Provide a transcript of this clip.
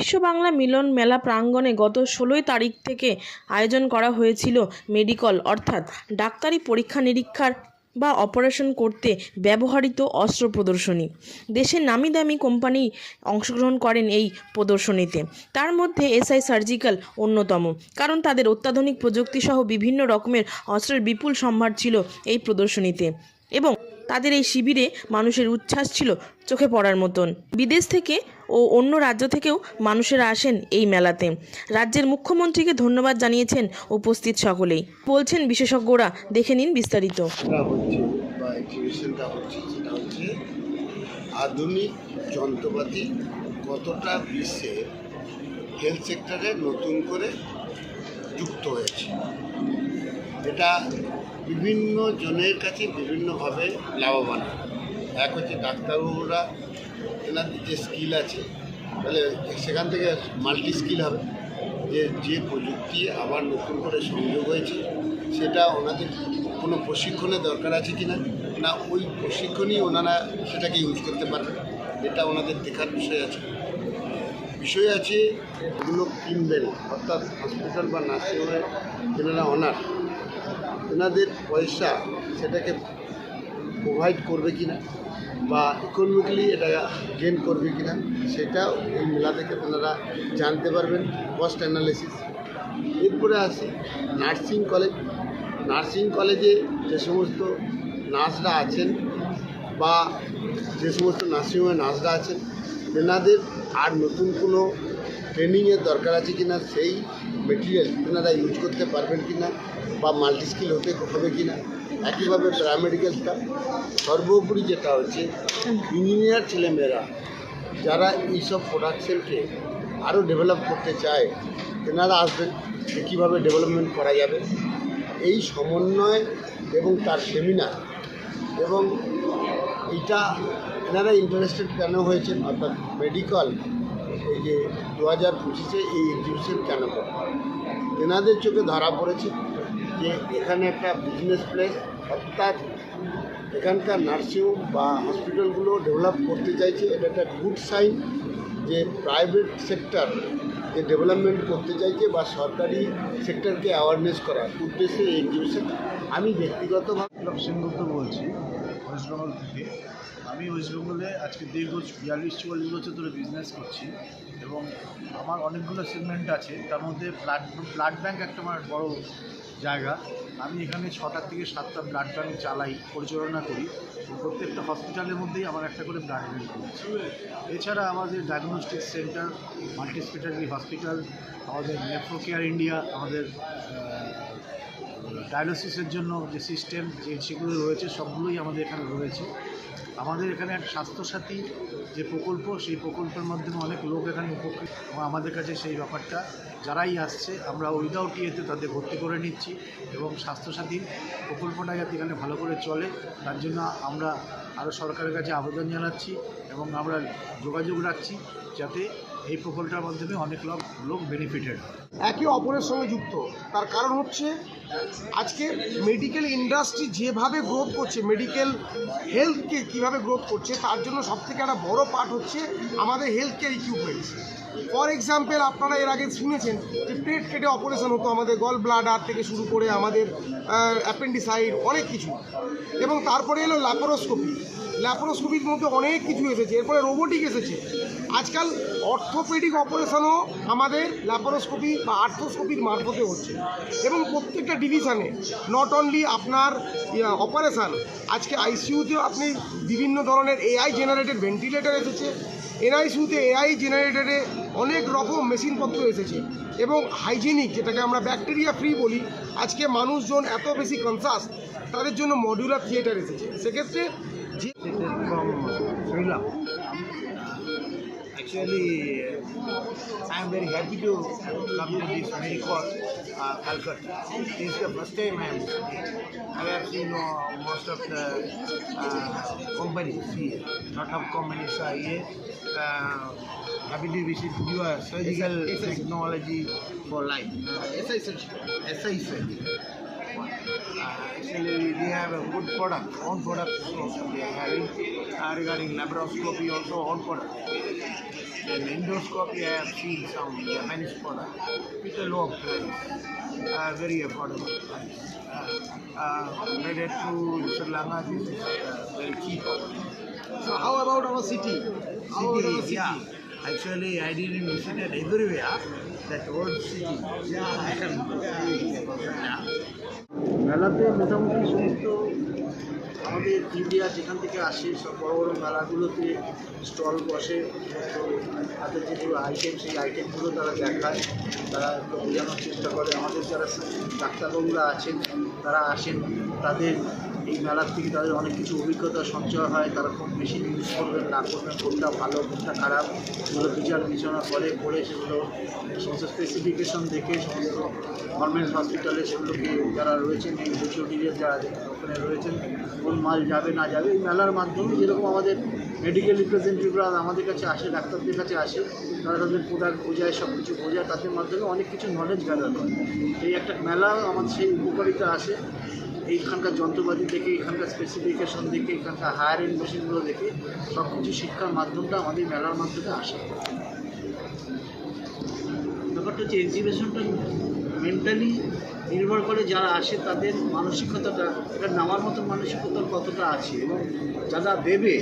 বিশ্ব বাংলা মিলন মেলা প্রাঙ্গণে গত ষোলোই তারিখ থেকে আয়োজন করা হয়েছিল মেডিকল, অর্থাৎ ডাক্তারি পরীক্ষা নিরীক্ষার বা অপারেশন করতে ব্যবহৃত অস্ত্র প্রদর্শনী। দেশের নামি দামি কোম্পানি অংশগ্রহণ করেন এই প্রদর্শনীতে। তার মধ্যে এসআই সার্জিক্যাল অন্যতম, কারণ তাদের অত্যাধুনিক প্রযুক্তিসহ বিভিন্ন রকমের অস্ত্রের বিপুল সম্ভার ছিল এই প্রদর্শনীতে। এবং তাদের এই শিবিরে মানুষের উচ্ছ্বাস ছিল চোখে পড়ার মতন। বিদেশ থেকে ও অন্য রাজ্য থেকেও মানুষেরা আসেন এই মেলাতে। রাজ্যের মুখ্যমন্ত্রীকে ধন্যবাদ জানিয়েছেন উপস্থিত সকলেই। বলছেন বিশেষজ্ঞরা, দেখে নিন বিস্তারিত। আধুনিক যন্ত্রপাতি কতটা বিশ্বে হেলথ সেক্টরে নতুন করে যুক্ত হয়েছে। এটা বিভিন্ন জনের কাছে বিভিন্নভাবে লাভবান। এক হচ্ছে ডাক্তারবাবুরা এনাদের যে স্কিল আছে, তাহলে সেখান থেকে মাল্টি স্কিল হবে। যে যে প্রযুক্তি আবার নতুন করে সংযোগ হয়েছে, সেটা ওনাদের কোনো প্রশিক্ষণের দরকার আছে কি না না ওই প্রশিক্ষণই ওনারা সেটাকে ইউজ করতে পারবে এটা ওনাদের দেখার বিষয় আছে। বিষয় আছে ওগুলো কিনবেন, অর্থাৎ হসপিটাল বা নার্সিংহোমে যেনারা অনার এনাদের পয়সা সেটাকে প্রোভাইড করবে কি না বা ইকোনমিক্যালি এটা গেন করবে কি না সেটাও এই মেলা থেকে আপনারা জানতে পারবেন কস্ট অ্যানালিসিস এরপরে আসি নার্সিং কলেজ নার্সিং কলেজে যে সমস্ত নার্সরা আছেন বা যে সমস্ত নার্সিংহোমে নার্সরা আছেন তেনাদের আর নতুন কোনো ট্রেনিংয়ের দরকার আছে কি না সেই মেটেরিয়াল তেনারা ইউজ করতে পারবেন কি না বা মাল্টি স্কিল হতে হবে কি না একইভাবে প্যারামেডিক্যাল স্টাফ সর্বোপরি যেটা হচ্ছে ইঞ্জিনিয়ার ছেলেমেয়েরা যারা এইসব প্রোডাকশনকে আরও ডেভেলপ করতে চায়, তেনারা আসবেন যে কীভাবে ডেভেলপমেন্ট করা যাবে। এই সমন্বয় এবং তার সেমিনার এবং এটা এনারা ইন্টারেস্টেড কেন হয়েছেন? অর্থাৎ মেডিকেল এই যে দু হাজার পঁচিশে এই এক্সিবিশন কেন করে এনাদের চোখে ধরা পড়েছে যে এখানে একটা বিজনেস প্লেস অর্থাৎ এখানকার নার্সিংহোম বা হসপিটালগুলো ডেভেলপ করতে চাইছে। এটা একটা গুড সাইন যে প্রাইভেট সেক্টর যে ডেভেলপমেন্ট করতে চাইছে বা সরকারি সেক্টরকে অ্যাওয়ারনেস করার উদ্দেশ্যে এই এক্সিবিশন আমি ব্যক্তিগতভাবে বিপ্লব বলছি। ওয়েস্ট বেঙ্গল থেকে। আমি ওয়েস্ট বেঙ্গলে আজকে দীর্ঘ বিয়াল্লিশ চুয়াল্লিশ বছর ধরে বিজনেস করছি এবং আমার অনেকগুলো সেগমেন্ট আছে। তার মধ্যে ব্লাড ব্লাড ব্যাঙ্ক একটা আমার বড় জায়গা। আমি এখানে ছটার থেকে সাতটা ব্লাড ব্যাঙ্ক চালাই, পরিচালনা করি। প্রত্যেকটা হসপিটালের মধ্যেই আমার একটা করে ব্লাড ব্যাঙ্ক রয়েছে এছাড়া আমাদের ডায়াগনস্টিক সেন্টার মাল্টি হসপিটাল আমাদের নেফ্রো কেয়ার ইন্ডিয়া আমাদের ডায়ালিসিসের জন্য যে সিস্টেম, যে সেগুলো রয়েছে, সবগুলোই আমাদের এখানে রয়েছে। আমাদের এখানে এক স্বাস্থ্যসাথী যে প্রকল্প, সেই প্রকল্পের মাধ্যমে অনেক লোক এখানে উপকৃত। এবং আমাদের কাছে সেই ব্যাপারটা যারাই আসছে, আমরা উইদাউট ইয়েতে তাদের ভর্তি করে নিচ্ছি এবং স্বাস্থ্যসাথী প্রকল্পটা যাতে এখানে ভালো করে চলে, তার জন্য আমরা আরও সরকারের কাছে আবেদন জানাচ্ছি এবং আমরা যোগাযোগ রাখছি যাতে এই প্রকল্পটার মাধ্যমে অনেক লোক লোক বেনিফিটেড একে অপরের সঙ্গে যুক্ত। তার কারণ হচ্ছে, আজকে মেডিকেল ইন্ডাস্ট্রি যেভাবে গ্রোথ করছে মেডিকেল হেলথকে কীভাবে গ্রোথ করছে, তার জন্য সবথেকে একটা বড় পার্ট হচ্ছে আমাদের health care equipments for example আপনারা এর আগে শুনেছেন পেট কেটে অপারেশন হতো, আমাদের গল ব্লাডার থেকে শুরু করে আমাদের অ্যাপেন্ডিসাইড অনেক কিছু। এবং তারপরে এলো ল্যাপারোস্কোপি ল্যাপারোস্কোপির মধ্যে অনেক কিছু এসেছে এরপরে রোবোটিক এসেছে। আজকাল অর্থোপেডিক অপারেশনও আমাদের ল্যাপারোস্কোপি বা আর্থোস্কোপির মারফতে হচ্ছে। এবং প্রত্যেকটা ডিভিশনে নট অনলি আপনার অপারেশান আজকে আইসিইউতেও আপনি বিভিন্ন ধরনের এআই জেনারেটেড ভেন্টিলেটর এসেছে। এনআইসিউতে এআই জেনারেটরে অনেক রকম মেশিনপত্র এসেছে এবং হাইজেনিক যেটাকে আমরা ব্যাকটেরিয়া ফ্রি বলি, আজকে মানুষজন এত বেশি কনসাস তাদের জন্য মডিউলার থিয়েটার এসেছে। সেক্ষেত্রে Actually, I am very happy to come to this Medicor, uh, Calcutta. This is the first time I am here. I have seen uh, most of the uh, companies here. Lot of companies are here. Uh, happy to visit your surgical technology for life. Uh, SI surgery. SI surgery. They have a good product, own product also they are having. Uh, regarding laparoscopy, also own product. Then endoscopy, I have seen some Japanese product with a low price, uh, very affordable price. Uh, uh, related to Sri Lanka, this is uh, very cheap. So how about our city? How about our City, city? yeah. Actually, I didn't visit it everywhere. That old city. Yeah, I can. মেলাতে মোটামুটি সমস্ত আমাদের India যেখান থেকে আসে সব বড় বড় মেলাগুলোতে স্টল বসে তাদের যেগুলো আইটেম সেই আইটেমগুলো তারা দেখায় তারা বোঝানোর চেষ্টা করে আমাদের যারা ডাক্তারবাবুরা আছেন তারা আসেন তাদের এই মেলার থেকে তাদের অনেক কিছু অভিজ্ঞতা, সঞ্চয় হয়। তারা কোন মেশিন ইউজ করবেন না। করবেন কোনটা ভালো, কোনটা খারাপ, সেগুলো বিচার বিবেচনা করে করে সেগুলো সমস্ত স্পেসিফিকেশন দেখে সমস্ত গভর্নমেন্ট হসপিটালে সেগুলোকে যারা রয়েছেন, এই এইচওডিদের যারা ওখানে রয়েছেন, কোন মাল যাবে, না যাবে, এই মেলার মাধ্যমে যেরকম আমাদের মেডিকেল রিপ্রেজেন্টেটিভরা আমাদের কাছে আসে, ডাক্তারদের কাছে আসে, তারা তাদের প্রোডাক্ট বোঝায় সব কিছু বোঝায়, তাদের মাধ্যমে অনেক কিছু নলেজ গ্যাদার করে। এই একটা মেলা আমাদের সেই উপকারিতা আসে। এইখানকার যন্ত্রপাতি দেখে এখানকার স্পেসিফিকেশন দেখে এখানকার হায়ার এন্ড মেশিনগুলো দেখে সব কিছু শিক্ষার মাধ্যমটা আমাদের মেলার মাধ্যমে আসে। ব্যাপারটা হচ্ছে এক্সিবিশনটা মেন্টালি নির্ভর করে যারা আসে, তাদের মানসিকতাটা এটা নামার মতো মানসিকতা কতটা আছে এবং যারা দেবে